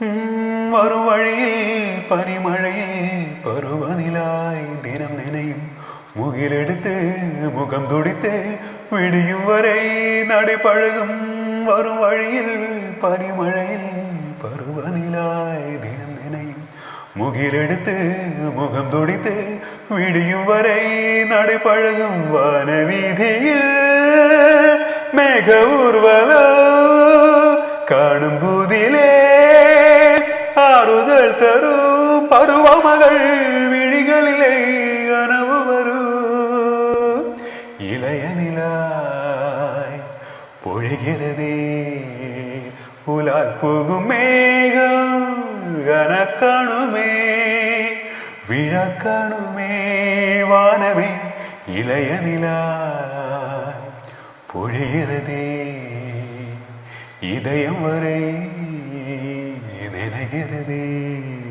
വരും പനിമഴയിൽ പരുവനിലായി ദിനം നനയും. മുകിലെടുത്ത് മുഖം തുടിത്ത് വിടിയും വരെ നടിപ്പഴകും വറുവഴിയിൽ പനിമഴയിൽ പരുവനിലായി ദിനം നനയും. മുകിലെടുത്ത് മുഖം തുടിത്ത് വിടിയും വരെ നടിപ്പഴകും വനവീതിയിൽ മേഘ ஆறுதல் தரும் பருவமகள் விழிகளிலே கனவு வரும் இளைய நிலாய் பொழிகிறதே புலால் புகும் மேகம் கனக்கணுமே விழக்கணுமே வானமே. இளைய நிலாய் பொழிகிறதே இதயம் வரை que quede